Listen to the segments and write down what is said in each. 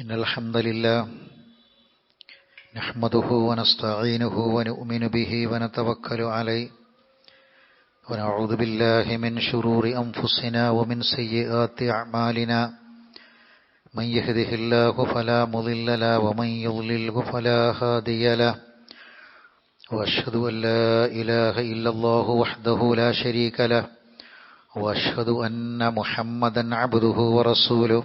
إن الحمد لله نحمده ونستعينه ونؤمن به ونتوكل عليه ونعوذ بالله من شرور أنفسنا ومن سيئات أعمالنا من يهده الله فلا مضل له ومن يضلله فلا هادي له وأشهد أن لا إله إلا الله وحده لا شريك له وأشهد أن محمدا عبده ورسوله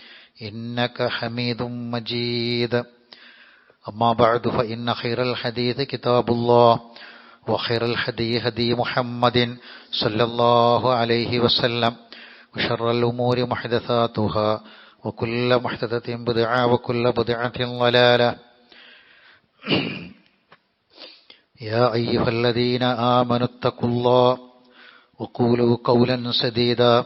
إنك حميد مجيد. أما بعد فإن خير الحديث كتاب الله وخير الهدي هدي محمد صلى الله عليه وسلم وشر الأمور محدثاتها وكل محدثة بدعة وكل بدعة ضلالة. يا أيها الذين آمنوا اتقوا الله وقولوا قولا سديدا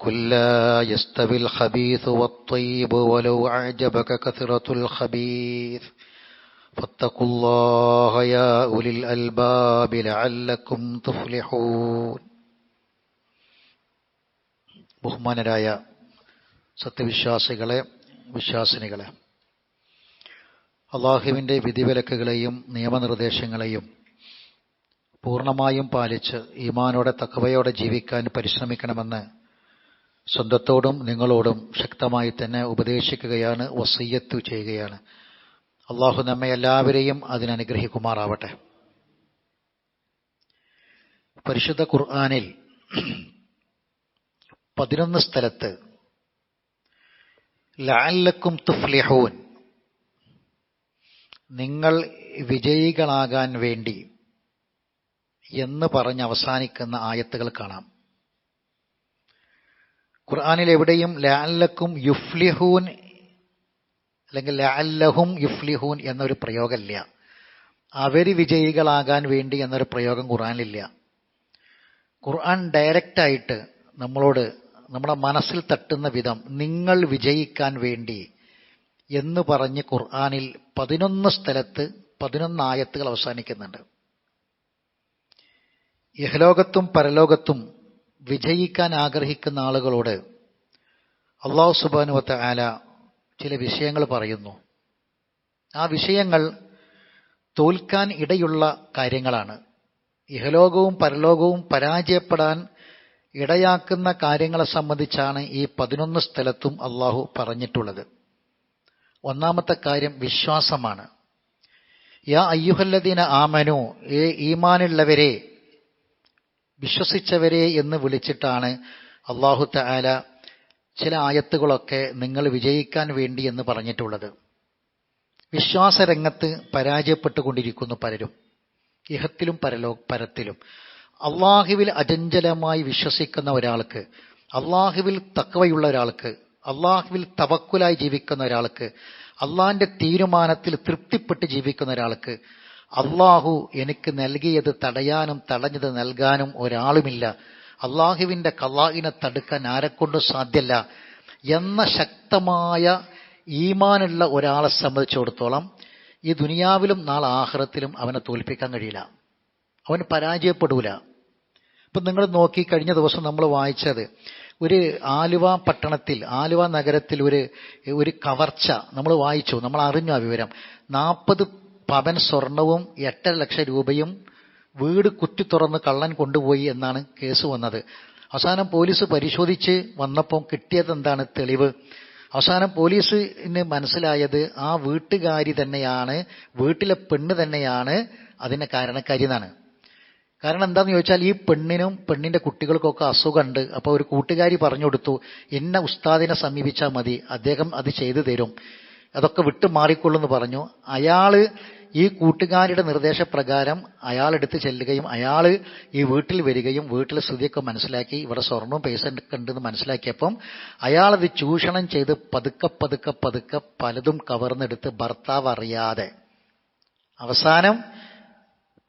قل لا يستوي الخبيث والطيب ولو أعجبك كثرة الخبيث فاتقوا الله يا أولي الألباب لعلكم تفلحون ബഹുമാനരായ സത്യവിശ്വാസികളെ വിശ്വാസിനികളെ അള്ളാഹുവിൻ്റെ വിധിവിലക്കുകളെയും നിയമനിർദ്ദേശങ്ങളെയും പൂർണ്ണമായും പാലിച്ച് ഈമാനോടെ തക്കവയോടെ ജീവിക്കാൻ പരിശ്രമിക്കണമെന്ന് സ്വന്തത്തോടും നിങ്ങളോടും ശക്തമായി തന്നെ ഉപദേശിക്കുകയാണ് വസയ്യത്തു ചെയ്യുകയാണ്. അള്ളാഹു നമ്മെ എല്ലാവരെയും അതിനനുഗ്രഹിക്കുമാറാവട്ടെ. പരിശുദ്ധ ഖുർആാനിൽ പതിനൊന്ന് സ്ഥലത്ത് ലാലക്കും തുഫ്ലിഹൂൻ നിങ്ങൾ വിജയികളാകാൻ വേണ്ടി എന്ന് പറഞ്ഞ് അവസാനിക്കുന്ന ആയത്തുകൾ കാണാം. ഖുർആാനിൽ എവിടെയും ലാലക്കും യുഫ്ലിഹൂൻ അല്ലെങ്കിൽ ലാലഹും യുഫ്ലിഹൂൻ എന്നൊരു പ്രയോഗമില്ല. അവർ വിജയികളാകാൻ വേണ്ടി എന്നൊരു പ്രയോഗം ഖുർആാനിലില്ല. ഖുർആൻ ഡയറക്റ്റായിട്ട് നമ്മളോട് നമ്മുടെ മനസ്സിൽ തട്ടുന്ന വിധം നിങ്ങൾ വിജയിക്കാൻ വേണ്ടി എന്ന് പറഞ്ഞ് ഖുർആാനിൽ പതിനൊന്ന് സ്ഥലത്ത് പതിനൊന്ന് ആയത്തുകൾ അവസാനിക്കുന്നുണ്ട്. ഇഹലോകത്തും പരലോകത്തും വിജയിക്കാൻ ആഗ്രഹിക്കുന്ന ആളുകളോട് അള്ളാഹു സുബാനുവത്ത ആല ചില വിഷയങ്ങൾ പറയുന്നു. ആ വിഷയങ്ങൾ തോൽക്കാൻ ഇടയുള്ള കാര്യങ്ങളാണ്. ഇഹലോകവും പരലോകവും പരാജയപ്പെടാൻ ഇടയാക്കുന്ന കാര്യങ്ങളെ സംബന്ധിച്ചാണ് ഈ പതിനൊന്ന് സ്ഥലത്തും അള്ളാഹു പറഞ്ഞിട്ടുള്ളത്. ഒന്നാമത്തെ കാര്യം വിശ്വാസമാണ്. യാ അയ്യുഹല്ലദീന ആമനു ഏ ഈമാനുള്ളവരെ വിശ്വസിച്ചവരെ എന്ന് വിളിച്ചിട്ടാണ് അള്ളാഹു താല ചില ആയത്തുകളൊക്കെ നിങ്ങൾ വിജയിക്കാൻ വേണ്ടി എന്ന് പറഞ്ഞിട്ടുള്ളത്. വിശ്വാസരംഗത്ത് പരാജയപ്പെട്ടുകൊണ്ടിരിക്കുന്നു പലരും. ഇഹത്തിലും പരലോ പരത്തിലും. അള്ളാഹുവിൽ അചഞ്ചലമായി വിശ്വസിക്കുന്ന ഒരാൾക്ക് അള്ളാഹുവിൽ തക്കവയുള്ള ഒരാൾക്ക് അള്ളാഹുവിൽ തവക്കുലായി ജീവിക്കുന്ന ഒരാൾക്ക് അള്ളാഹിന്റെ തീരുമാനത്തിൽ തൃപ്തിപ്പെട്ട് ജീവിക്കുന്ന ഒരാൾക്ക് അള്ളാഹു എനിക്ക് നൽകിയത് തടയാനും തടഞ്ഞത് നൽകാനും ഒരാളുമില്ല. അള്ളാഹുവിന്റെ കള്ളാഹിനെ തടുക്കാൻ ആരെക്കൊണ്ടും സാധ്യല്ല. എന്ന ശക്തമായ ഈമാനുള്ള ഒരാളെ സംബന്ധിച്ചിടത്തോളം ഈ ദുനിയാവിലും നാളെ ആഹ്റത്തിലും അവനെ തോൽപ്പിക്കാൻ കഴിയില്ല. അവൻ പരാജയപ്പെടൂല. ഇപ്പം നിങ്ങൾ നോക്കി കഴിഞ്ഞ ദിവസം നമ്മൾ വായിച്ചത് ഒരു ആലുവ പട്ടണത്തിൽ ആലുവ നഗരത്തിൽ ഒരു ഒരു കവർച്ച നമ്മൾ വായിച്ചു. നമ്മൾ അറിഞ്ഞു ആ വിവരം. നാൽപ്പത് പവൻ സ്വർണവും എട്ടര ലക്ഷം രൂപയും വീട് കുറ്റി തുറന്ന് കള്ളൻ കൊണ്ടുപോയി എന്നാണ് കേസ് വന്നത്. അവസാനം പോലീസ് പരിശോധിച്ച് വന്നപ്പോൾ കിട്ടിയത് എന്താണ് തെളിവ്? അവസാനം പോലീസിന് മനസ്സിലായത് ആ വീട്ടുകാരി തന്നെയാണ് വീട്ടിലെ പെണ്ണ് തന്നെയാണ് അതിന് കാരണക്കാരി എന്നാണ്. കാരണം എന്താണെന്ന് ചോദിച്ചാൽ ഈ പെണ്ണിനും പെണ്ണിന്റെ കുട്ടികൾക്കൊക്കെ അസുഖമുണ്ട്. അപ്പോൾ ഒരു കൂട്ടുകാരി പറഞ്ഞു കൊടുത്തു എന്നെ ഉസ്താദിനെ സമീപിച്ചാൽ മതി അദ്ദേഹം അത് ചെയ്തു തരും. അതൊക്കെ വിട്ടു മാറിക്കൊള്ളുമെന്ന് പറഞ്ഞു. അയാൾ ഈ കൂട്ടുകാരിയുടെ നിർദ്ദേശപ്രകാരം അയാളെടുത്ത് ചെല്ലുകയും അയാൾ ഈ വീട്ടിൽ വരികയും വീട്ടിലെ സ്ഥിതിയൊക്കെ മനസ്സിലാക്കി ഇവിടെ സ്വർണവും പൈസ ഉണ്ടെന്ന് മനസ്സിലാക്കിയപ്പം അയാളത് ചൂഷണം ചെയ്ത് പതുക്കെ പതുക്കെ പതുക്കെ പലതും കവർന്നെടുത്ത് ഭർത്താവ് അറിയാതെ. അവസാനം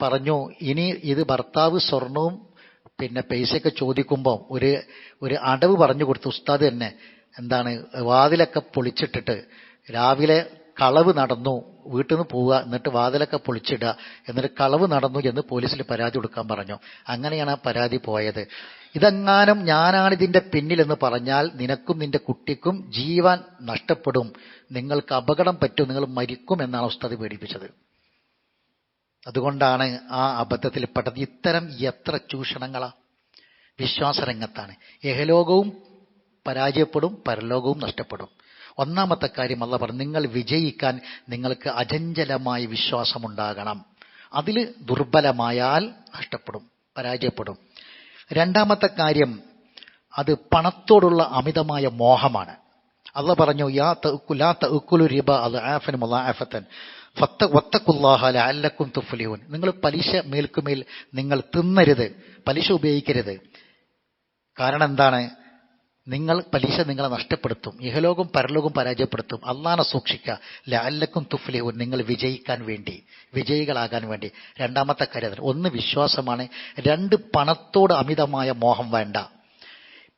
പറഞ്ഞു ഇനി ഇത് ഭർത്താവ് സ്വർണവും പിന്നെ പൈസയൊക്കെ ചോദിക്കുമ്പോൾ ഒരു ഒരു അടവ് പറഞ്ഞു കൊടുത്തു ഉസ്താദ് തന്നെ എന്താണ് വാതിലൊക്കെ പൊളിച്ചിട്ടിട്ട് രാവിലെ കളവ് നടന്നു വീട്ടിൽ നിന്ന് പോവുക എന്നിട്ട് വാതിലൊക്കെ പൊളിച്ചിടുക എന്നിട്ട് കളവ് നടന്നു എന്ന് പോലീസിൽ പരാതി കൊടുക്കാൻ പറഞ്ഞു. അങ്ങനെയാണ് ആ പരാതി പോയത്. ഇതെങ്ങാനും ഞാനാണ് ഇതിന്റെ പിന്നിലെന്ന് പറഞ്ഞാൽ നിനക്കും നിന്റെ കുട്ടിക്കും ജീവൻ നഷ്ടപ്പെടും. നിങ്ങൾക്ക് അപകടം പറ്റും നിങ്ങൾ മരിക്കും എന്നാണ് ഉസ്താദ് പേടിപ്പിച്ചത്. അതുകൊണ്ടാണ് ആ അബദ്ധത്തിൽ പെട്ടത്. ഇത്തരം എത്ര ചൂഷണങ്ങളാ. വിശ്വാസരംഗത്താണ്. യഹലോകവും പരാജയപ്പെടും പരലോകവും നഷ്ടപ്പെടും. ഒന്നാമത്തെ കാര്യം അല്ല പറഞ്ഞു നിങ്ങൾ വിജയിക്കാൻ നിങ്ങൾക്ക് അചഞ്ചലമായ വിശ്വാസമുണ്ടാകണം. അതിൽ ദുർബലമായാൽ നഷ്ടപ്പെടും പരാജയപ്പെടും. രണ്ടാമത്തെ കാര്യം അത് പണത്തോടുള്ള അമിതമായ മോഹമാണ്. അല്ല പറഞ്ഞു യാ ലാ തഅക്കുലു റിബ അത് ആഫൻ ഫത്ത അല്ലക്കും നിങ്ങൾ പലിശ മേൽക്കുമേൽ നിങ്ങൾ തിന്നരുത് പലിശ ഉപയോഗിക്കരുത്. കാരണം എന്താണ്? നിങ്ങൾ പലിശ നിങ്ങളെ നഷ്ടപ്പെടുത്തും. ഇഹലോകം പരലോകം പരാജയപ്പെടുത്തും. അള്ളാനെ സൂക്ഷിക്കുക. ലഅല്ലക്കും തുഫ്ലിഹൂൻ. നിങ്ങൾ വിജയിക്കാൻ വേണ്ടി വിജയികളാകാൻ വേണ്ടി. രണ്ടാമത്തെ കാര്യം ഒന്ന് വിശ്വാസമാണ്. രണ്ട് പണത്തോട് അമിതമായ മോഹം വേണ്ട.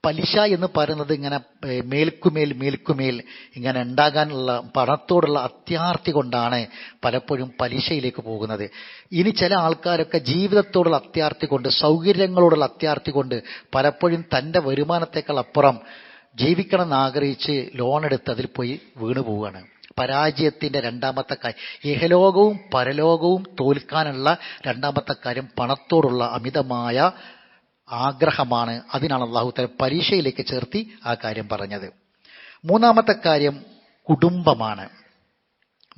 പലിശ എന്ന് പറയുന്നത് ഇങ്ങനെ മേൽക്കുമേൽ മേൽക്കുമേൽ ഇങ്ങനെ ഉണ്ടാകാനുള്ള പണത്തോടുള്ള അത്യാർത്തി കൊണ്ടാണ് പലപ്പോഴും പലിശയിലേക്ക് പോകുന്നത്. ഇനി ചില ആൾക്കാരൊക്കെ ജീവിതത്തോടുള്ള അത്യാർത്തി കൊണ്ട് സൗകര്യങ്ങളോടുള്ള അത്യാർത്തി കൊണ്ട് പലപ്പോഴും തന്റെ വരുമാനത്തേക്കാൾ അപ്പുറം ജീവിക്കണം എന്നാഗ്രഹിച്ച് ലോണെടുത്ത് അതിൽ പോയി വീണു പോവുകയാണ്. പരാജയത്തിന്റെ രണ്ടാമത്തെ കാര്യം ഇഹലോകവും പരലോകവും തോൽക്കാനുള്ള രണ്ടാമത്തെ കാര്യം പണത്തോടുള്ള അമിതമായ ആഗ്രഹമാണ്. അതിനാണ് അള്ളാഹുത്തല പരീക്ഷയിലേക്ക് ചേർത്തി ആ കാര്യം പറഞ്ഞത്. മൂന്നാമത്തെ കാര്യം കുടുംബമാണ്.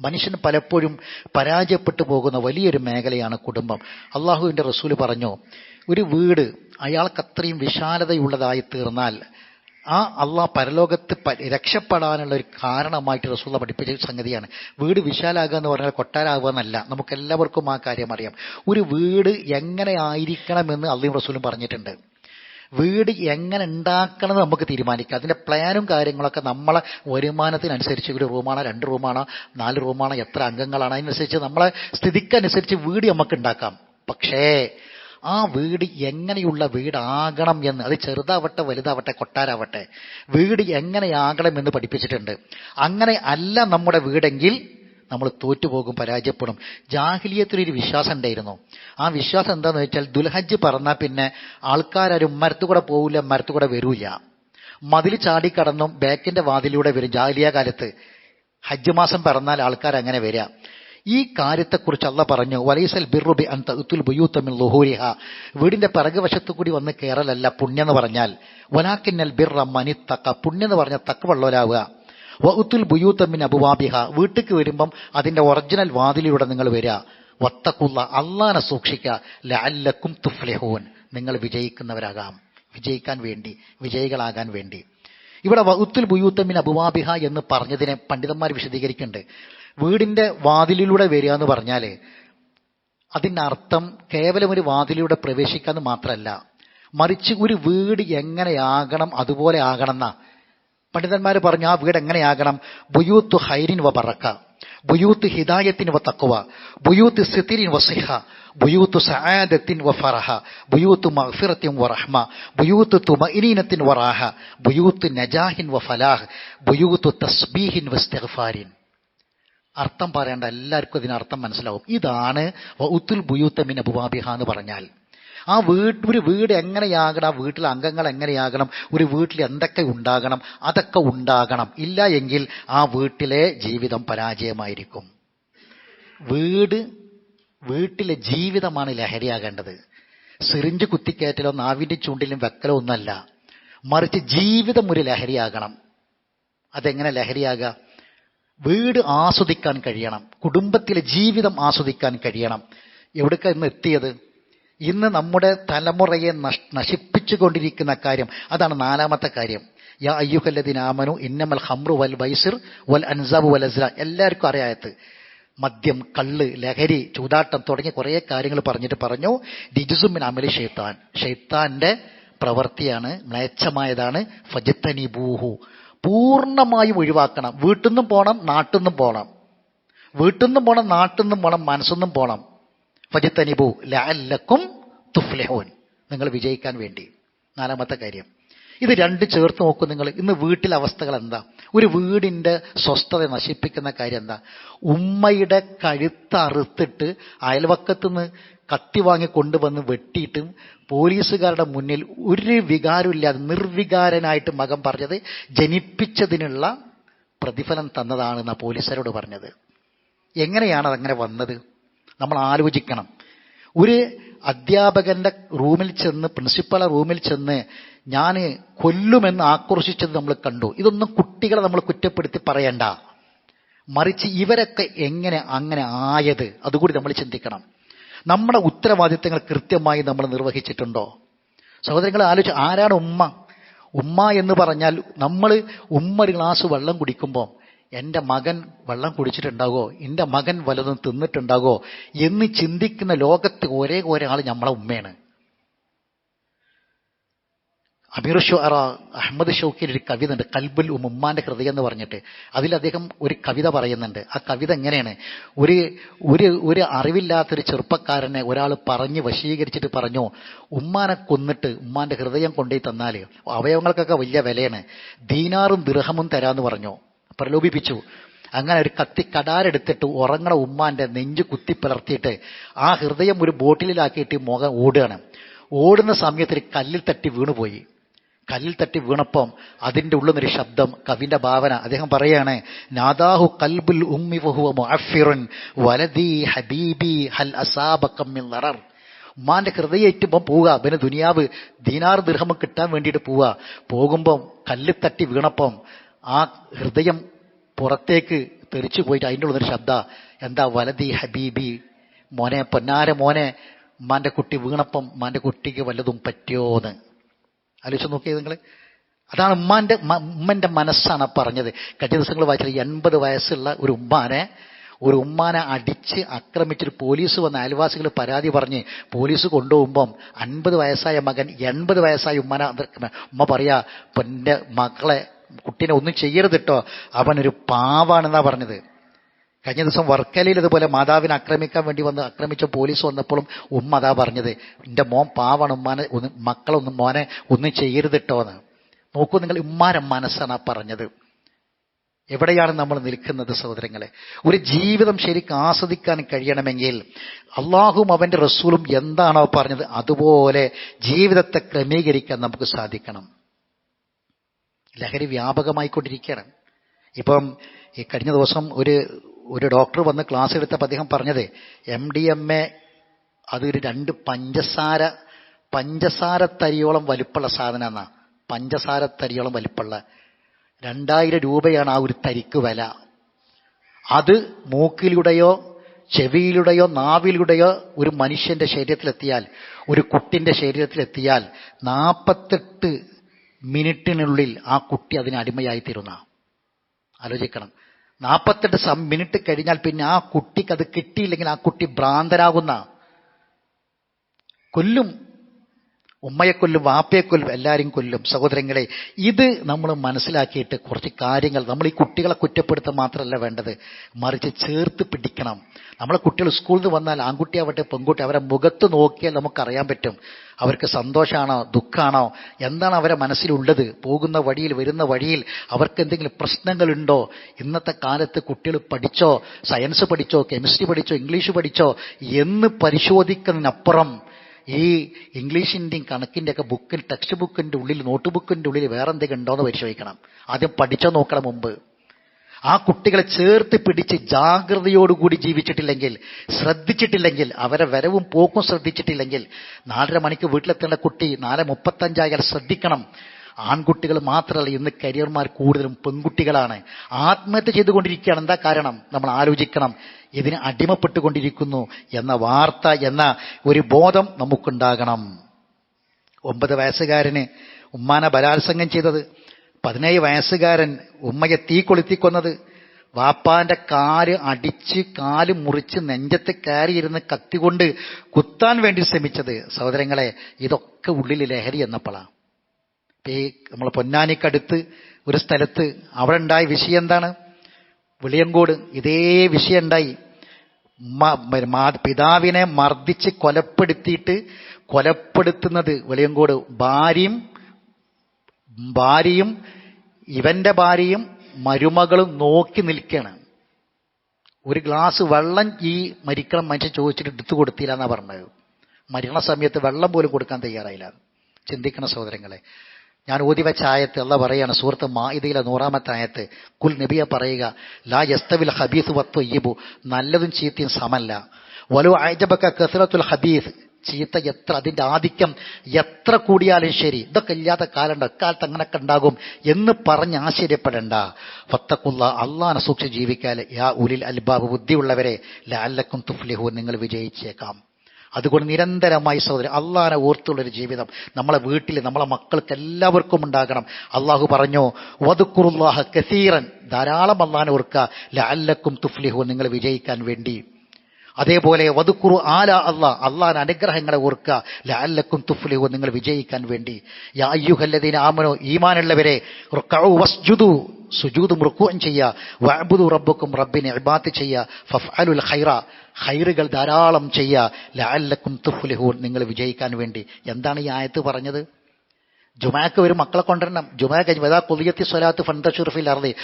മനുഷ്യൻ പലപ്പോഴും പരാജയപ്പെട്ടു പോകുന്ന വലിയൊരു മേഖലയാണ് കുടുംബം. അള്ളാഹുവിന്റെ റസൂൽ പറഞ്ഞു ഒരു വീട് അയാൾക്കത്രയും വിശാലതയുള്ളതായി തീർന്നാൽ ആ അള്ളാഹ് പരലോകത്ത് രക്ഷപ്പെടാനുള്ള ഒരു കാരണമായിട്ട് റസൂള്ള പഠിപ്പിച്ച സംഗതിയാണ്. വീട് വിശാലാകുക എന്ന് പറഞ്ഞാൽ കൊട്ടാരാകുക എന്നല്ല. നമുക്ക് എല്ലാവർക്കും ആ കാര്യം അറിയാം. ഒരു വീട് എങ്ങനെ ആയിരിക്കണമെന്ന് അള്ളയും റസൂലും പറഞ്ഞിട്ടുണ്ട്. വീട് എങ്ങനെ ഉണ്ടാക്കണം നമുക്ക് തീരുമാനിക്കാം. അതിന്റെ പ്ലാനും കാര്യങ്ങളൊക്കെ നമ്മളെ വരുമാനത്തിനനുസരിച്ച് ഒരു റൂമാണോ രണ്ട് റൂമാണോ നാല് റൂമാണോ എത്ര അംഗങ്ങളാണ് അതിനനുസരിച്ച് നമ്മളെ സ്ഥിതിക്കനുസരിച്ച് വീട് നമുക്ക് ഉണ്ടാക്കാം. പക്ഷേ ആ വീട് എങ്ങനെയുള്ള വീടാകണം എന്ന് അത് ചെറുതാവട്ടെ വലുതാവട്ടെ കൊട്ടാരാവട്ടെ വീട് എങ്ങനെയാകണം എന്ന് പഠിപ്പിച്ചിട്ടുണ്ട്. അങ്ങനെ അല്ല നമ്മുടെ വീടെങ്കിൽ നമ്മൾ തോറ്റുപോകും പരാജയപ്പെടും. ജാഹിലിയത്തിലൊരു വിശ്വാസം ഉണ്ടായിരുന്നു. ആ വിശ്വാസം എന്താണെന്ന് വെച്ചാൽ ദുൽഹജ്ജ് പറഞ്ഞാൽ പിന്നെ ആൾക്കാരും മരത്തുകൂടെ പോവില്ല മരത്തുകൂടെ വരൂല മതിൽ ചാടിക്കടന്നും ബാക്കിന്റെ വാതിലൂടെ വരും. ജാഹിലിയ കാലത്ത് ഹജ്ജ് മാസം പറഞ്ഞാൽ ആൾക്കാർ അങ്ങനെ വരിക ഈ കാര്യത്തെക്കുറിച്ച് അല്ല പറഞ്ഞു വലൈസൽ ബിറുബി അന്ത ഉത്തുൽ ബുയൂത്തമിൽ ലുഹൂരിഹ. വീടിന്റെ പിറകുവശത്തു കൂടി വന്ന് കയറലല്ല പുണ്യം എന്ന് പറഞ്ഞാൽ വലാക്കിന്നൽ ബിർറ തക്ക പുണ്യം എന്ന് പറഞ്ഞാൽ തക്കവള്ളവരാവുക ഉത്തുൽ ബുയൂത്തമിൻ അബുവാബിഹ. വീട്ടിക്ക് വരുമ്പം അതിന്റെ ഒറിജിനൽ വാതിലിലൂടെ നിങ്ങൾ വരിക. വത്തക്കുള്ള അള്ളാനെ സൂക്ഷിക്കുക. ലഅല്ലക്കും തുഫ്ലിഹൂൻ. നിങ്ങൾ വിജയിക്കുന്നവരാകാം. വിജയിക്കാൻ വേണ്ടി വിജയികളാകാൻ വേണ്ടി. ഇവിടെ വഉത്തുൽ ബുയൂത്തമിൻ അബുവാബിഹ എന്ന് പറഞ്ഞതിനെ പണ്ഡിതന്മാർ വിശദീകരിക്കുന്നുണ്ട്. വീടിന്റെ വാതിലിലൂടെ വരിക എന്ന് പറഞ്ഞാൽ അതിന്റെ അർത്ഥം കേവലം ഒരു വാതിലിലൂടെ പ്രവേശിക്കുക എന്ന് മാത്രമല്ല മറിച്ച് ഒരു വീട് എങ്ങനെയാകണം അതുപോലെ ആകണം പണ്ഡിതന്മാർ പറഞ്ഞു ആ വീട് എങ്ങനെയാകണം? ബുയൂത്ത് ഹൈരിൻ വ പറക്ക ബുയൂത്ത് ഹിദായത്തിൻ വ തക്കുവ ബുയൂത്ത് സിത്തിരിൻ വ സിഹ ബുയൂത്ത് സആദത്തിൻ വ ഫറഹ ബുയൂത്ത് മഹ്ഫിറത്തിൻ വ റഹ്മ ബുയൂത്ത് തുമഇനീനത്തിൻ വ റാഹ ബുയൂത്ത് നജാഹിൻ വ ഫലാഹ് ബുയൂത്ത് തസ്ബീഹിൻ വ ഇസ്തിഗ്ഫാരിൻ. അർത്ഥം പറയേണ്ട എല്ലാവർക്കും ഇതിനർത്ഥം മനസ്സിലാവും. ഇതാണ് ഉത്തുൽ ബുയൂത്തമിൻ അബുവാബിഹ എന്ന് പറഞ്ഞാൽ. ആ വീട് ഒരു വീട് എങ്ങനെയാകണം ആ വീട്ടിലെ അംഗങ്ങൾ എങ്ങനെയാകണം ഒരു വീട്ടിൽ എന്തൊക്കെ ഉണ്ടാകണം അതൊക്കെ ഉണ്ടാകണം. ഇല്ല എങ്കിൽ ആ വീട്ടിലെ ജീവിതം പരാജയമായിരിക്കും. വീട് വീട്ടിലെ ജീവിതമാണ് ലഹരിയാകേണ്ടത്. സിറിഞ്ച് കുത്തിക്കയറ്റലോ നാവിന്റെ ചൂണ്ടിലും വെക്കലോ ഒന്നല്ല. മറിച്ച് ജീവിതം ഒരു ലഹരിയാകണം. അതെങ്ങനെ ലഹരിയാകുക വീട് ആസ്വദിക്കാൻ കഴിയണം. കുടുംബത്തിലെ ജീവിതം ആസ്വദിക്കാൻ കഴിയണം. എവിടേക്കാ ഇന്ന് എത്തിയത്? ഇന്ന് നമ്മുടെ തലമുറയെ നശിപ്പിച്ചുകൊണ്ടിരിക്കുന്ന കാര്യം അതാണ് നാലാമത്തെ കാര്യം. യാ അയ്യുഹല്ലദിനാമനു ഇന്നമൽ ഹംറു വൽ ബൈസിർ വൽ അൻസാബ് വൽ അസ്ര. എല്ലാവർക്കും അറിയാത്ത മദ്യം കള്ള് ലഹരി ചൂതാട്ടം തുടങ്ങിയ കുറേ കാര്യങ്ങൾ പറഞ്ഞിട്ട് പറഞ്ഞു. ഡിജുസുമിൻ അമലി ഷെയ്ത്താൻ ഷെയ്ത്താന്റെ പ്രവൃത്തിയാണ് മ്ലേച്ഛമായതാണ് ഫജത്തനി ബൂഹു പൂർണമായും ഒഴിവാക്കണം. വീട്ടിൽ നിന്നും പോകണം നാട്ടിൽ നിന്നും പോകണം വീട്ടിൽ നിന്നും പോകണം നാട്ടിൽ നിന്നും പോണം മനസ്സൊന്നും പോകണം ഫജിത്തനിബു ലഅല്ലക്കും തുഫ്ലഹോൻ. നിങ്ങൾ വിജയിക്കാൻ വേണ്ടി. നാലാമത്തെ കാര്യം. ഇത് രണ്ട് ചേർത്ത് നോക്കും നിങ്ങൾ. ഇന്ന് വീട്ടിലെ അവസ്ഥകൾ എന്താ? ഒരു വീടിന്റെ സ്വസ്ഥത നശിപ്പിക്കുന്ന കാര്യം എന്താ? ഉമ്മയുടെ കഴുത്തറുത്തിട്ട് അയൽവക്കത്ത് നിന്ന് കത്തി വാങ്ങി കൊണ്ടുവന്ന് വെട്ടിയിട്ടും പോലീസുകാരുടെ മുന്നിൽ ഒരു വികാരമില്ലാതെ നിർവികാരനായിട്ട് മകം പറഞ്ഞത് ജനിപ്പിച്ചതിനുള്ള പ്രതിഫലം തന്നതാണെന്നാണ് പോലീസുകാരോട് പറഞ്ഞത്. എങ്ങനെയാണ് അതങ്ങനെ വന്നത്? നമ്മൾ ആലോചിക്കണം. ഒരു അധ്യാപകന്റെ റൂമിൽ ചെന്ന് പ്രിൻസിപ്പളെ റൂമിൽ ചെന്ന് ഞാൻ കൊല്ലുമെന്ന് ആക്രോശിച്ചത് നമ്മൾ കണ്ടു. ഇതൊന്നും കുട്ടികളെ നമ്മൾ കുറ്റപ്പെടുത്തി പറയണ്ട. മറിച്ച് ഇവരൊക്കെ എങ്ങനെ അങ്ങനെ ആയത്? അതുകൂടി നമ്മൾ ചിന്തിക്കണം. നമ്മുടെ ഉത്തരവാദിത്തങ്ങൾ കൃത്യമായി നമ്മൾ നിർവഹിച്ചിട്ടുണ്ടോ? സഹോദരങ്ങൾ ആലോചിച്ച് ആരാണ് ഉമ്മ? ഉമ്മ എന്ന് പറഞ്ഞാൽ നമ്മൾ ഉമ്മ ഒരു ഗ്ലാസ് വെള്ളം കുടിക്കുമ്പോൾ എന്റെ മകൻ വെള്ളം കുടിച്ചിട്ടുണ്ടാകോ എന്റെ മകൻ വലതും തിന്നിട്ടുണ്ടാകോ എന്ന് ചിന്തിക്കുന്ന ലോകത്ത് ഒരേ ഒരാൾ നമ്മളെ ഉമ്മയാണ്. അമീർ ഷുഅറ അഹമ്മദ് ഷൗക്കിൽ ഒരു കവിത ഉണ്ട് കൽബുൽ ഉമ്മാന്റെ ഹൃദയം എന്ന് പറഞ്ഞിട്ട്. അതിൽ അദ്ദേഹം ഒരു കവിത പറയുന്നുണ്ട്. ആ കവിത എങ്ങനെയാണ്? ഒരു ഒരു ഒരു അറിവില്ലാത്തൊരു ചെറുപ്പക്കാരനെ ഒരാൾ പറഞ്ഞ് വശീകരിച്ചിട്ട് പറഞ്ഞു ഉമ്മാനെ കൊന്നിട്ട് ഉമ്മാന്റെ ഹൃദയം കൊണ്ടുപോയി തന്നാൽ അവയവങ്ങൾക്കൊക്കെ വലിയ വിലയാണ്. ദീനാറും ദൃഹമും തരാമെന്ന് പറഞ്ഞു. പ്രലോഭിപ്പിച്ചു. അങ്ങനെ ഒരു കത്തി കടാരെടുത്തിട്ട് ഉറങ്ങണ ഉമ്മാന്റെ നെഞ്ച് കുത്തി പിളർത്തിയിട്ട് ആ ഹൃദയം ഒരു ബോട്ടിലാക്കിയിട്ട് മുഖം ഓടുകയാണ്. ഓടുന്ന സമയത്ത് കല്ലിൽ തട്ടി വീണുപോയി. കല്ലിൽ തട്ടി വീണപ്പം അതിന്റെ ഉള്ളിൽ നിന്നൊരു ശബ്ദം കവിന്റെ ഭാവന. അദ്ദേഹം പറയാണ് നാദാഹു കൽബുൽ ഉമ്മി വഹുവ മുഅഫിറുൻ വലദി ഹബീബി ഹൽ അസാബക്കം മിൻ ലറർ ഉമ്മാന്റെ ഹൃദയേറ്റുമ്പം പോവുക പിന്നെ ദുനിയാവ് ദീനാർ ദൃഹമം കിട്ടാൻ വേണ്ടിയിട്ട് പോവുക. പോകുമ്പം കല്ലിൽ തട്ടി വീണപ്പം ആ ഹൃദയം പുറത്തേക്ക് തെറിച്ചു പോയിട്ട് അതിന്റെ ഉള്ളൊരു ശബ്ദ എന്താ വലതി ഹബീബി? മോനെ പൊന്നാര മോനെ ഉമ്മാന്റെ കുട്ടി വീണപ്പം ഉമ്മാന്റെ കുട്ടിക്ക് വല്ലതും പറ്റിയോന്ന്? ആലോചിച്ച് നോക്കിയത് നിങ്ങൾ അതാണ് ഉമ്മന്റെ ഉമ്മന്റെ മനസ്സാണ് പറഞ്ഞത്. കഴിഞ്ഞ ദിവസങ്ങൾ വായിച്ചത് എൺപത് വയസ്സുള്ള ഒരു ഉമ്മാനെ ഒരു ഉമ്മാനെ അടിച്ച് ആക്രമിച്ചിട്ട് പോലീസ് വന്ന് അയൽവാസികൾ പരാതി പറഞ്ഞ് പോലീസ് കൊണ്ടുപോകുമ്പം അൻപത് വയസ്സായ മകൻ എൺപത് വയസ്സായ ഉമ്മാനെ ഉമ്മ പറയാ എന്റെ മക്കളെ കുട്ടീനെ ഒന്നും ചെയ്യരുത് കേട്ടോ അവനൊരു പാവാണെന്നാ പറഞ്ഞത്. കഴിഞ്ഞ ദിവസം വർക്കലയിൽ ഇതുപോലെ മാതാവിനെ ആക്രമിക്കാൻ വേണ്ടി വന്ന് ആക്രമിച്ച പോലീസ് വന്നപ്പോഴും ഉമ്മ അതാ പറഞ്ഞത് എന്റെ മോൻ പാവാണ് ഉമ്മാനെ ഒന്ന് മക്കളൊന്നും മോനെ ഒന്നും ചെയ്യരുത് കേട്ടോ എന്ന്. നോക്കൂ നിങ്ങൾ ഉമ്മാരെ മനസ്സാണ് ആ പറഞ്ഞത്. എവിടെയാണ് നമ്മൾ നിൽക്കുന്നത് സഹോദരങ്ങളെ? ഒരു ജീവിതം ശരിക്കും ആസ്വദിക്കാൻ കഴിയണമെങ്കിൽ അള്ളാഹും അവന്റെ റസൂലും എന്താണോ പറഞ്ഞത് അതുപോലെ ജീവിതത്തെ ക്രമീകരിക്കാൻ നമുക്ക് സാധിക്കണം. ലഹരി വ്യാപകമായിക്കൊണ്ടിരിക്കുകയാണ്. ഇപ്പം ഈ കഴിഞ്ഞ ദിവസം ഒരു ഒരു ഡോക്ടർ വന്ന് ക്ലാസ് എടുത്തപ്പോൾ അദ്ദേഹം പറഞ്ഞത് എം ഡി എം എ അതൊരു രണ്ട് പഞ്ചസാര പഞ്ചസാര തരിയോളം വലിപ്പമുള്ള സാധനം പഞ്ചസാര തരിയോളം വലുപ്പുള്ള. രണ്ടായിരം രൂപയാണ് ആ ഒരു തരിക്ക് വില. അത് മൂക്കിലൂടെയോ ചെവിയിലൂടെയോ നാവിലൂടെയോ ഒരു മനുഷ്യന്റെ ശരീരത്തിലെത്തിയാൽ ഒരു കുട്ടിന്റെ ശരീരത്തിലെത്തിയാൽ നാൽപ്പത്തെട്ട് മിനിറ്റിനുള്ളിൽ ആ കുട്ടി അതിന് അടിമയായി തീരുന്ന ആലോചിക്കണം. നാൽപ്പത്തെട്ട് മിനിറ്റ് കഴിഞ്ഞാൽ പിന്നെ ആ കുട്ടിക്ക് അത് കിട്ടിയില്ലെങ്കിൽ ആ കുട്ടി ഭ്രാന്തരാകുന്ന കൊല്ലും ഉമ്മയെ കൊല്ലും വാപ്പയെ കൊല്ലും എല്ലാവരും കൊല്ലും. സഹോദരങ്ങളെ ഇത് നമ്മൾ മനസ്സിലാക്കിയിട്ട് കുറച്ച് കാര്യങ്ങൾ നമ്മൾ ഈ കുട്ടികളെ കുറ്റപ്പെടുത്താൻ മാത്രമല്ല വേണ്ടത്. മറിച്ച് ചേർത്ത് പിടിക്കണം. നമ്മളെ കുട്ടികൾ സ്കൂളിൽ നിന്ന് വന്നാൽ ആൺകുട്ടിയാവട്ടെ പെൺകുട്ടി അവരെ മുഖത്ത് നോക്കിയാൽ നമുക്കറിയാൻ പറ്റും. അവർക്ക് സന്തോഷമാണോ ദുഃഖമാണോ എന്താണ് അവരെ മനസ്സിലുള്ളത്? പോകുന്ന വഴിയിൽ വരുന്ന വഴിയിൽ അവർക്ക് എന്തെങ്കിലും പ്രശ്നങ്ങളുണ്ടോ? ഇന്നത്തെ കാലത്ത് കുട്ടികൾ പഠിച്ചോ സയൻസ് പഠിച്ചോ കെമിസ്ട്രി പഠിച്ചോ ഇംഗ്ലീഷ് പഠിച്ചോ എന്ന് പരിശോധിക്കുന്നതിനപ്പുറം ഈ ഇംഗ്ലീഷിന്റെയും കണക്കിന്റെ ഒക്കെ ബുക്കിൽ ടെക്സ്റ്റ് ബുക്കിന്റെ ഉള്ളിൽ നോട്ട് ബുക്കിന്റെ ഉള്ളിൽ വേറെ എന്തെങ്കിലും ഉണ്ടോ എന്ന് പരിശോധിക്കണം. ആദ്യം പഠിച്ചോ നോക്കണം മുമ്പ്. ആ കുട്ടികളെ ചേർത്ത് പിടിച്ച് ജാഗ്രതയോടുകൂടി ജീവിച്ചിട്ടില്ലെങ്കിൽ ശ്രദ്ധിച്ചിട്ടില്ലെങ്കിൽ അവരെ വരവും പോക്കും ശ്രദ്ധിച്ചിട്ടില്ലെങ്കിൽ നാലര മണിക്ക് വീട്ടിലെത്തേണ്ട കുട്ടി നാല് മുപ്പത്തഞ്ചായാൽ ശ്രദ്ധിക്കണം. ആൺകുട്ടികൾ മാത്രമല്ല ഇന്ന് കരിയർമാർ കൂടുതലും പെൺകുട്ടികളാണ്. ആത്മഹത്യ ചെയ്തുകൊണ്ടിരിക്കുകയാണ്. എന്താ കാരണം? നമ്മൾ ആലോചിക്കണം. ഇതിന് അടിമപ്പെട്ടുകൊണ്ടിരിക്കുന്നു എന്ന വാർത്ത എന്ന ഒരു ബോധം നമുക്കുണ്ടാകണം. ഒമ്പത് വയസ്സുകാരന് ഉമ്മാനെ ബലാത്സംഗം ചെയ്തത്. പതിനേഴ് വയസ്സുകാരൻ ഉമ്മയെ തീ കൊളുത്തിക്കൊന്നത്. വാപ്പാന്റെ കാൽ അടിച്ച് കാൽ മുറിച്ച് നെഞ്ചത്ത് കയറിയിരുന്ന് കത്തി കൊണ്ട് കുത്താൻ വേണ്ടി ശ്രമിച്ചത്. സഹോദരങ്ങളെ ഇതൊക്കെ ഉള്ളിൽ ലഹരി എന്നപ്പോഴാണ് ഈ നമ്മൾ പൊന്നാനിക്കടുത്ത് ഒരു സ്ഥലത്ത് അവിടെ ഉണ്ടായ വിഷയം എന്താണ്? വെളിയങ്കോട് ഇതേ വിഷയം ഉണ്ടായി. പിതാവിനെ മർദ്ദിച്ച് കൊലപ്പെടുത്തിയിട്ട് കൊലപ്പെടുത്തുന്നത് വെളിയങ്കോട്. ഭാര്യയും ഭാര്യയും ഇവന്റെ ഭാര്യയും മരുമകളും നോക്കി നിൽക്കുകയാണ്. ഒരു ഗ്ലാസ് വെള്ളം ഈ മരിക്കണം മനുഷ്യൻ ചോദിച്ചിട്ട് എടുത്തു കൊടുത്തില്ല എന്നാ പറഞ്ഞത്. മരണ സമയത്ത് വെള്ളം പോലും കൊടുക്കാൻ തയ്യാറായില്ല. ചിന്തിക്കണ സഹോദരങ്ങളെ. ഞാൻ ഓതി വെച്ച ആയത്ത് അല്ല പറയാണ് സുഹൃത്ത് മാഹിതയിലെ നൂറാമത്തെ ആയത്ത് കുൽ നബിയ പറയുക ലാ യസ്തവിൽ ഹബീസ് വത്വയ്യബു നല്ലതും ചീത്തയും സമല്ല. വലു ആയജബക്ക കസറത്തുൽ ഹബീസ് ചീത്ത എത്ര അതിന്റെ ആധിക്യം എത്ര കൂടിയാലും ശരി ഇതൊക്കെ ഇല്ലാത്ത കാലമുണ്ട് അക്കാലത്ത് അങ്ങനെയൊക്കെ ഉണ്ടാകും എന്ന് പറഞ്ഞ് ആശ്ചര്യപ്പെടേണ്ട. ഫത്തക്കുള്ള അള്ളാനെ സൂക്ഷിച്ച് ജീവിക്കാൽ യാ ഉലിൽ അൽബാബ് ബുദ്ധിയുള്ളവരെ ലാലക്കും തുഫ്ലിഹു നിങ്ങൾ വിജയിച്ചേക്കാം. അതുകൊണ്ട് നിരന്തരമായി സഹോദരൻ അള്ളാഹനെ ഓർത്തുള്ളൊരു ജീവിതം. നമ്മളെ വീട്ടിൽ നമ്മളെ മക്കൾക്ക് എല്ലാവർക്കും ഉണ്ടാകണം. അള്ളാഹു പറഞ്ഞു വതുക്കുറുല്ലാഹ കസീറൻ. ധാരാളം അള്ളാഹനെ ഓർക്കുക. ലാല്ലക്കും തുഫ്ലിഹു നിങ്ങൾ വിജയിക്കാൻ വേണ്ടി. അതേപോലെ വതുക്കുറു ആല അള്ളാ. അള്ളാഹാൻ അനുഗ്രഹങ്ങളെ ഓർക്കുക. ലാല്ലക്കും തുഫ്ലിഹു നിങ്ങൾ വിജയിക്കാൻ വേണ്ടി. യാ അയ്യുഹല്ലദീന ആമനോ. ഈമാനുള്ളവരെ റുക്കഉ വസ്ജുദു. സുജൂദും റുക്കുവും ചെയ്യുക. വഅബുദു റബ്ബക്കും റബ്ബിനെ ഇബാത്ത് ചെയ്യുക. ഫഫ്അലുൽ ഖൈറ. ഖൈറുകൾ ധാരാളം ചെയ്യുക. ലഅല്ലക്കും തുഫ്ലിഹൂൻ. നിങ്ങൾ വിജയിക്കാൻ വേണ്ടി. എന്താണ് ഈ ആയത്ത് പറഞ്ഞത്? ജുമാക്ക് ഒരു മക്കളെ കൊണ്ടുവരണം. ജുമാ കഴിഞ്ഞ് വദാ കുലിയത്തി സ്വലാത്ത് ഫന്തഷുർ ഫിൽ അർളി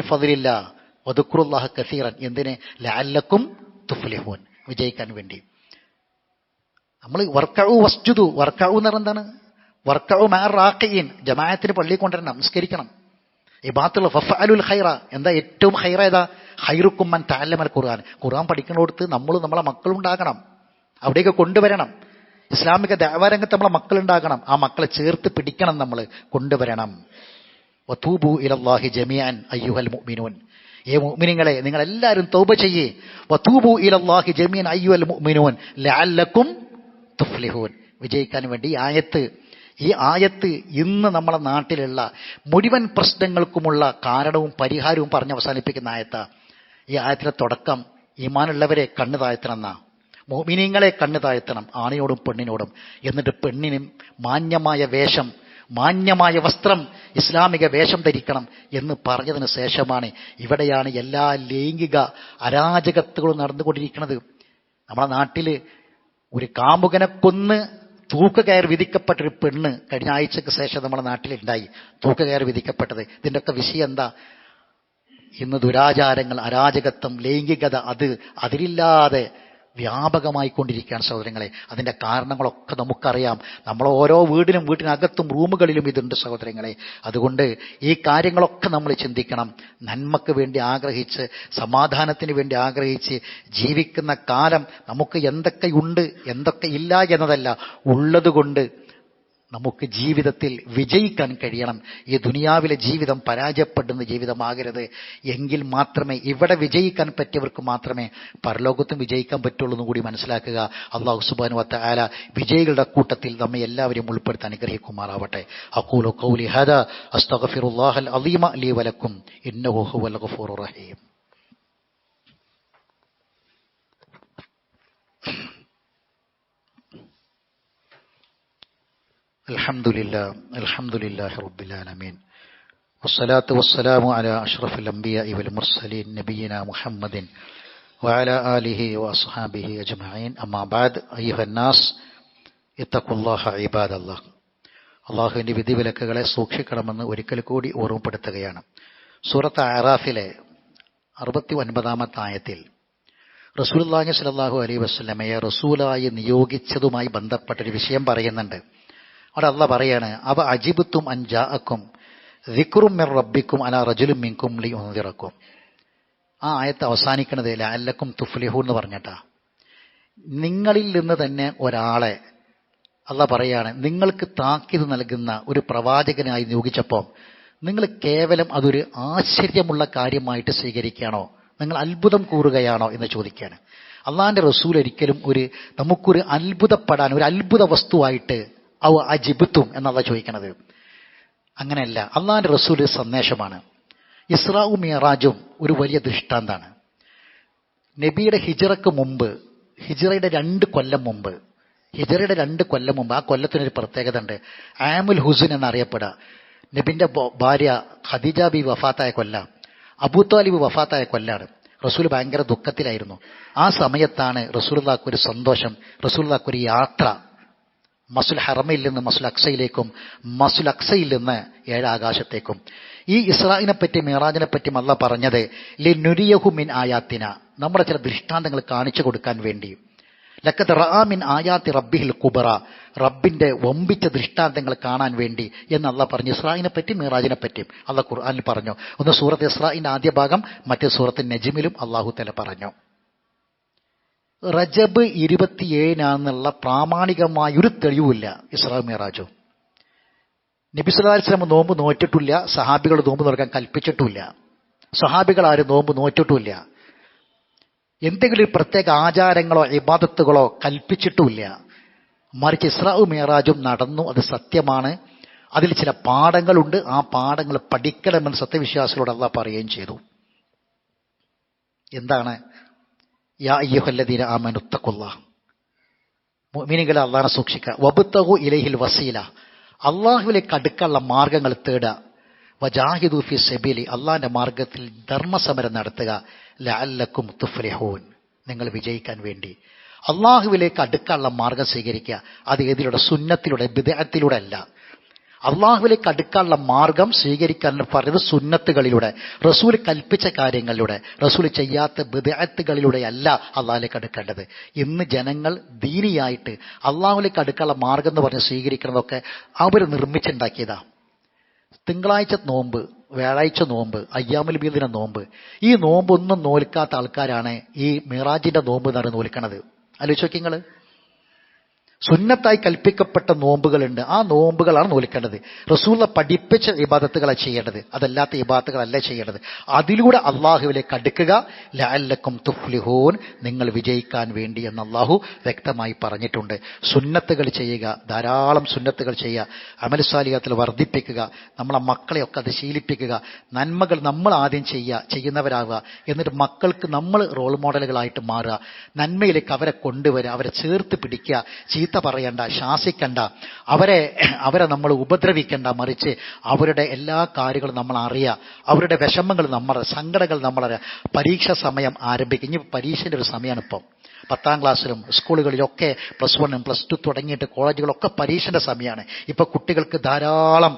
ഫതിലില്ല വദുക്റുല്ലാഹ കസീറൻ. എന്തിനെ? ലഅല്ലക്കും തുഫ്ലിഹൂൻ. വിജയിക്കാൻ വേണ്ടി. നമ്മൾ വർക്കഴു വസ്തുതു വർക്കഴു എന്ന് പറഞ്ഞാൽ എന്താണ്? വർക്കഴു മാർ റാക്കീൻ ജമാഅത്തിന് പള്ളി കൊണ്ടുവരണം. നമസ്കരിക്കണം ഇബാത്തുള്ള ഫഫഅലുൽ ഹൈറ എന്താ ഏറ്റവും ഹൈറ ഏതാ? ഖൈറുക്കും താലമൽ ഖുർആൻ. ഖുർആൻ പഠിക്കുന്നിടത്ത് നമ്മൾ നമ്മളെ മക്കളുണ്ടാകണം. അവിടേക്ക് കൊണ്ടുവരണം. ഇസ്ലാമിക ദേവാരംഗത്ത് നമ്മളെ മക്കളുണ്ടാകണം. ആ മക്കളെ ചേർത്ത് പിടിക്കണം നമ്മൾ കൊണ്ടുവരണം. വതൂബു ഇലല്ലാഹി ജമിയാൻ അയ്യുഹൽ മുഅ്മിനൂൻ. ഏ മുഅ്മിനീങ്ങളെ നിങ്ങൾ എല്ലാവരും തൗബ ചെയ്യേ. വതൂബു ഇലല്ലാഹി ജമിയാൻ അയ്യുഹൽ മുഅ്മിനൂൻ. ലഅല്ലക്കും തുഫ്ലിഹൂൻ. വിജയിക്കാൻ വേണ്ടി ഈ ആയത്ത് ഈ ആയത്ത് ഇന്ന് നമ്മുടെ നാട്ടിലുള്ള മുഴുവൻ പ്രശ്നങ്ങൾക്കുമുള്ള കാരണവും പരിഹാരവും പറഞ്ഞ് അവസാനിപ്പിക്കുന്ന ആയത്ത. ഈ ആയത്തിലെ തുടക്കം ഈമാനുള്ളവരെ കണ്ണു താഴ്ത്തണം മോമിനിയങ്ങളെ കണ്ണു താഴ്ത്തണം ആണിനോടും പെണ്ണിനോടും. എന്നിട്ട് പെണ്ണിനും മാന്യമായ വേഷം മാന്യമായ വസ്ത്രം ഇസ്ലാമിക വേഷം ധരിക്കണം എന്ന് പറഞ്ഞതിന് ശേഷമാണ് ഇവിടെയാണ് എല്ലാ ലൈംഗിക അരാജകത്തുകളും നടന്നുകൊണ്ടിരിക്കുന്നത്. നമ്മുടെ നാട്ടിൽ ഒരു കാമുകനെ കൊന്ന് തൂക്കുകയർ വിധിക്കപ്പെട്ടൊരു പെണ്ണ് കഴിഞ്ഞ ആഴ്ചക്ക് ശേഷം നമ്മുടെ നാട്ടിലുണ്ടായി. തൂക്കുകയർ വിധിക്കപ്പെട്ടത്. ഇതിന്റെയൊക്കെ വിഷയം എന്താ? ഇന്ന് ദുരാചാരങ്ങൾ അരാജകത്വം ലൈംഗികത അത് അതിരില്ലാതെ വ്യാപകമായി കൊണ്ടിരിക്കുകയാണ് സഹോദരങ്ങളെ. അതിന്റെ കാരണങ്ങളൊക്കെ നമുക്കറിയാം. നമ്മൾ ഓരോ വീടിനും വീട്ടിനകത്തും റൂമുകളിലും ഇതുണ്ട് സഹോദരങ്ങളെ. അതുകൊണ്ട് ഈ കാര്യങ്ങളൊക്കെ നമ്മൾ ചിന്തിക്കണം. നന്മക്ക് വേണ്ടി ആഗ്രഹിച്ച് സമാധാനത്തിന് വേണ്ടി ആഗ്രഹിച്ച് ജീവിക്കുന്ന കാലം നമുക്ക് എന്തൊക്കെയുണ്ട് എന്തൊക്കെ ഇല്ല എന്നതല്ല. ഉള്ളതുകൊണ്ട് നമുക്ക് ജീവിതത്തിൽ വിജയിക്കാൻ കഴിയണം. ഈ ദുനിയാവിലെ ജീവിതം പരാജയപ്പെടുന്ന ജീവിതമാകരുത്. എങ്കിൽ മാത്രമേ ഇവിടെ വിജയിക്കാൻ പറ്റിയവർക്ക് മാത്രമേ പരലോകത്തും വിജയിക്കാൻ പറ്റുള്ളൂ എന്ന് കൂടി മനസ്സിലാക്കുക. അള്ളാഹു സുബാനു വത്ത ആല വിജയികളുടെ കൂട്ടത്തിൽ നമ്മെ എല്ലാവരെയും ഉൾപ്പെടുത്താൻ അനുഗ്രഹിക്കുമാറാവട്ടെ. അക്കൂലു കൗലി ഹദ അസ്തഗഫിറുല്ലാഹൽ അലീമ ലീ വലക്കും. ഇന്നഹു ഗഫൂറുർ റഹീം. الحمد لله الحمد لله رب العالمين والصلاة والسلام على أشرف الأنبياء والمرسلين نبينا محمد وعلى آله وأصحابه أجمعين أما بعد أيها الناس اتقوا الله عباد الله അള്ളാഹുവിൻ്റെ വിധിവിലക്കുകളെ സൂക്ഷിക്കണമെന്ന് ഒരിക്കൽ കൂടി ഓർമ്മപ്പെടുത്തുകയാണ് സൂറത്ത് അറാഫിലെ അറുപത്തി ഒൻപതാമത്തെ ആയത്തിൽ റസൂലുള്ളാഹി സ്വല്ലല്ലാഹു അലൈഹി വസല്ലമയെ റസൂലായി നിയോഗിച്ചതുമായി ബന്ധപ്പെട്ടൊരു വിഷയം പറയുന്നുണ്ട് അവിടെ അല്ല പറയാണ് അവ അജിബുത്തും അൻജാഅക്കും ദിക്റും മിർ റബ്ബിക്കും അല റജുലും മിങ്കും ലി ഒന്നിറക്കും ആ ആയത്ത് അവസാനിക്കുന്നത് ലഅല്ലക്കും തുഫ്ലിഹു എന്ന് പറഞ്ഞിട്ടാ. നിങ്ങളിൽ നിന്ന് തന്നെ ഒരാളെ അല്ല പറയാണ് നിങ്ങൾക്ക് താക്കീത് നൽകുന്ന ഒരു പ്രവാചകനായി നിയോഗിച്ചപ്പോൾ നിങ്ങൾ കേവലം അതൊരു ആശ്ചര്യമുള്ള കാര്യമായിട്ട് സ്വീകരിക്കുകയാണോ? നിങ്ങൾ അത്ഭുതം കൂറുകയാണോ? എന്ന് ചോദിക്കുകയാണ്. അള്ളാഹിന്റെ റസൂൽ ഒരിക്കലും ഒരു നമുക്കൊരു അത്ഭുതപ്പെടാൻ ഒരു അത്ഭുത വസ്തുവായിട്ട് അവ അജിബുത്തും എന്നല്ല ചോദിക്കണത്. അങ്ങനെയല്ല അള്ളാഹിന്റെ റസൂൽ സന്ദേശമാണ്. ഇസ്രാവും മിയറാജും ഒരു വലിയ ദൃഷ്ടാന്താണ്. നബിയുടെ ഹിജറക്ക് മുമ്പ് ഹിജറയുടെ രണ്ട് കൊല്ലം മുമ്പ് ഹിജറയുടെ രണ്ട് കൊല്ലം മുമ്പ് ആ കൊല്ലത്തിനൊരു പ്രത്യേകത ഉണ്ട് ആമുൽ ഹുസുൻ എന്നറിയപ്പെടുക. നബിന്റെ ഭാര്യ ഖദീജ ബി വഫാത്തായ കൊല്ല അബൂ താലിബ് വഫാത്തായ കൊല്ലാണ്. റസൂൽ ഭയങ്കര ദുഃഖത്തിലായിരുന്നു. ആ സമയത്താണ് ഒരു സന്തോഷം റസൂൽക്ക് ഒരു യാത്ര മസുൽ ഹറമയിൽ നിന്ന് മസുൽ അക്സയിലേക്കും മസുൽ അക്സയിൽ നിന്ന് ഏഴാകാശത്തേക്കും ഈ ഇസ്രായിനെ പറ്റി മിറാജിനെ പറ്റി അല്ല പറഞ്ഞത് ലി നുരിയഹു മിൻ ആയാത്തിന. നമ്മുടെ ചില ദൃഷ്ടാന്തങ്ങൾ കാണിച്ചു കൊടുക്കാൻ വേണ്ടി. ലക്കത്ത് റാമിൻ ആയാത്തി റബ്ബിഹിൽ കുബറ. റബ്ബിന്റെ വമ്പിച്ച ദൃഷ്ടാന്തങ്ങൾ കാണാൻ വേണ്ടി എന്ന് അല്ല പറഞ്ഞു. ഇസ്രായിനെ പറ്റി മിറാജിനെ പറ്റിയും അല്ല ഖുർആാനിൽ പറഞ്ഞു. ഒന്ന് സൂറത്ത് ഇസ്രായിന്റെ ആദ്യ ഭാഗം മറ്റേ സൂറത്ത് നജിമിലും അള്ളാഹു തല പറഞ്ഞു. റജബ് ഇരുപത്തിയേഴിനാന്നുള്ള പ്രാമാണികമായ ഒരു തെളിവുമില്ല ഇസ്ലാം മിറാജു. നബി സല്ലല്ലാഹു അലൈഹി വസല്ലം നോമ്പ് നോറ്റിട്ടില്ല സഹാബികൾ നോമ്പ് നോക്കാൻ കൽപ്പിച്ചിട്ടില്ല. സഹാബികൾ ആരും നോമ്പ് നോറ്റിട്ടില്ല. എന്തെങ്കിലും പ്രത്യേക ആചാരങ്ങളോ ഇബാദത്തുകളോ കൽപ്പിച്ചിട്ടുമില്ല മറിച്ച് ഇസ്രാവ് മേറാജും നടന്നു അത് സത്യമാണ്. അതിൽ ചില പാഠങ്ങളുണ്ട് ആ പാഠങ്ങൾ പഠിക്കണമെന്ന് സത്യവിശ്വാസികളോട് അള്ളാഹ് പറയുകയും ചെയ്തു. എന്താണ്? യാ സൂക്ഷിക്കുക വബുത്തഹു ഇലൈഹിൽ വസീല. അള്ളാഹുവിലേക്ക് അടുക്കാനുള്ള മാർഗങ്ങൾ തേടുക വജാഹിദു ഫി സെബിലി. അള്ളാഹിന്റെ മാർഗത്തിൽ ധർമ്മസമരം നടത്തുക. ലഅല്ലക്കും തുഫ്ലിഹൂൻ. നിങ്ങൾ വിജയിക്കാൻ വേണ്ടി. അള്ളാഹുവിലേക്ക് അടുക്കാനുള്ള മാർഗം സ്വീകരിക്കുക. അത് ഏതിലൂടെ? സുന്നത്തിലൂടെ വിദേഹത്തിലൂടെ അല്ല. അള്ളാഹുവിലേക്ക് അടുക്കാനുള്ള മാർഗം സ്വീകരിക്കാൻ പറയുന്നത് സുന്നത്തുകളിലൂടെ റസൂൽ കൽപ്പിച്ച കാര്യങ്ങളിലൂടെ റസൂൽ ചെയ്യാത്ത ബിദഅത്തുകളിലൂടെ അല്ല അള്ളാഹിലേക്ക് അടുക്കേണ്ടത്. ഇന്ന് ജനങ്ങൾ ദീനിയായിട്ട് അള്ളാഹുലേക്ക് അടുക്കാനുള്ള മാർഗം എന്ന് പറഞ്ഞ് സ്വീകരിക്കുന്നതൊക്കെ അവർ നിർമ്മിച്ചുണ്ടാക്കിയതാ. തിങ്കളാഴ്ച നോമ്പ് വ്യാഴാഴ്ച നോമ്പ് അയ്യാമുൽ ബീദിന നോമ്പ്. ഈ നോമ്പൊന്നും നോൽക്കാത്ത ആൾക്കാരാണ് ഈ മിറാജിന്റെ നോമ്പ് എന്നാണ് നോൽക്കണത്. ആലോചിച്ച് സുന്നത്തായി കൽപ്പിക്കപ്പെട്ട നോമ്പുകളുണ്ട്. ആ നോമ്പുകളാണ് നോൽക്കേണ്ടത്. റസൂല പഠിപ്പിച്ച ഇബാദത്തുകളാണ് ചെയ്യേണ്ടത്. അതല്ലാത്ത ഇബാദത്തുകളല്ല ചെയ്യേണ്ടത്. അതിലൂടെ അള്ളാഹുവിലേക്ക് അടുക്കുക. ലാലക്കും തുഫ്ലിഹൂൻ. നിങ്ങൾ വിജയിക്കാൻ വേണ്ടി എന്ന് അള്ളാഹു വ്യക്തമായി പറഞ്ഞിട്ടുണ്ട്. സുന്നത്തുകൾ ചെയ്യുക. ധാരാളം സുന്നത്തുകൾ ചെയ്യുക. അമൽസാലിയത്തിൽ വർദ്ധിപ്പിക്കുക. നമ്മളെ മക്കളെയൊക്കെ അത് ശീലിപ്പിക്കുക. നന്മകൾ നമ്മൾ ആദ്യം ചെയ്യുക. ചെയ്യുന്നവരാകുക എന്നിട്ട് മക്കൾക്ക് നമ്മൾ റോൾ മോഡലുകളായിട്ട് മാറുക. നന്മയിലേക്ക് അവരെ കൊണ്ടുവരിക. അവരെ ചേർത്ത് പിടിക്കുക. ചീത്ത പറയണ്ട ശാസിക്കണ്ട. അവരെ അവരെ നമ്മൾ ഉപദ്രവിക്കണ്ട മറിച്ച് അവരുടെ എല്ലാ കാര്യങ്ങളും നമ്മൾ അറിയുക അവരുടെ വിഷമങ്ങൾ നമ്മൾ സങ്കടങ്ങൾ നമ്മൾ പരീക്ഷ സമയം ആരംഭിക്കും. ഇനി പരീക്ഷയുടെ ഒരു സമയമാണ് ഇപ്പം. പത്താം ക്ലാസ്സിലും സ്കൂളുകളിലൊക്കെ പ്ലസ് വണ്ണും പ്ലസ് ടു തുടങ്ങിയിട്ട് കോളേജുകളൊക്കെ പരീക്ഷയുടെ സമയമാണ് ഇപ്പോൾ കുട്ടികൾക്ക് ധാരാളം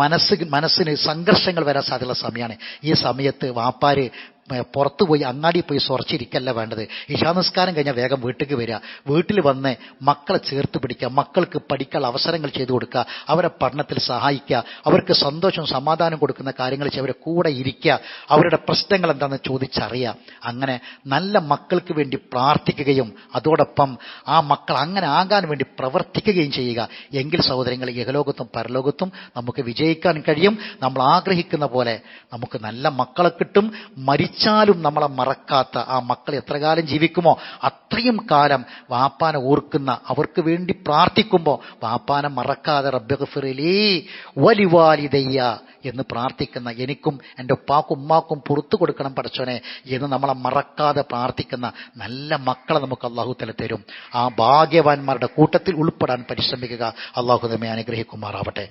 മനസ്സ് മനസ്സിന് സംഘർഷങ്ങൾ വരാൻ സാധ്യതയുള്ള സമയമാണ് ഈ സമയത്ത് വാപ്പാര് ഏഹ്, പുറത്തു പോയി അങ്ങാടി പോയി സ്വർച്ചിരിക്കല്ല വേണ്ടത്. ഇഷാനസ്കാരം കഴിഞ്ഞാൽ വേഗം വീട്ടിലേക്ക് വരിക. വീട്ടിൽ വന്ന് മക്കളെ ചേർത്ത് പിടിക്കുക മക്കൾക്ക് പഠിക്കാൻ അവസരങ്ങൾ ചെയ്തു കൊടുക്കുക അവരെ പഠനത്തിൽ സഹായിക്കുക അവർക്ക് സന്തോഷവും സമാധാനം കൊടുക്കുന്ന കാര്യങ്ങൾ ചെയ്ത് അവരെ കൂടെ ഇരിക്കുക അവരുടെ പ്രശ്നങ്ങൾ എന്താണെന്ന് ചോദിച്ചറിയുക. അങ്ങനെ നല്ല മക്കൾക്ക് വേണ്ടി പ്രാർത്ഥിക്കുകയും അതോടൊപ്പം ആ മക്കൾ അങ്ങനെ ആകാൻ വേണ്ടി പ്രവർത്തിക്കുകയും ചെയ്യുക. എങ്കിൽ സഹോദരങ്ങൾ ഇഹലോകത്തും പരലോകത്തും നമുക്ക് വിജയിക്കാൻ കഴിയും. നമ്മൾ ആഗ്രഹിക്കുന്ന പോലെ നമുക്ക് നല്ല മക്കളെ കിട്ടും മരിച്ചാലും നമ്മളെ മറക്കാത്ത ആ മക്കൾ എത്ര കാലം ജീവിക്കുമോ അത്രയും കാലം വാപ്പാനെ ഓർക്കുന്ന അവർക്ക് വേണ്ടി പ്രാർത്ഥിക്കുമ്പോൾ വാപ്പാനെ മറക്കാതെ റബ്ബിഫിറിലേ വലിവാലിതയ്യ എന്ന് പ്രാർത്ഥിക്കുന്ന എനിക്കും എന്റെ ഉപ്പാക്കും ഉമ്മാക്കും പുറത്തു കൊടുക്കണം പഠിച്ചോനെ എന്ന് നമ്മളെ മറക്കാതെ പ്രാർത്ഥിക്കുന്ന നല്ല മക്കളെ നമുക്ക് അള്ളാഹു തല തരും. ആ ഭാഗ്യവാന്മാരുടെ കൂട്ടത്തിൽ ഉൾപ്പെടാൻ പരിശ്രമിക്കുക. അള്ളാഹു നമ്മെ അനുഗ്രഹിക്കുമാറാവട്ടെ.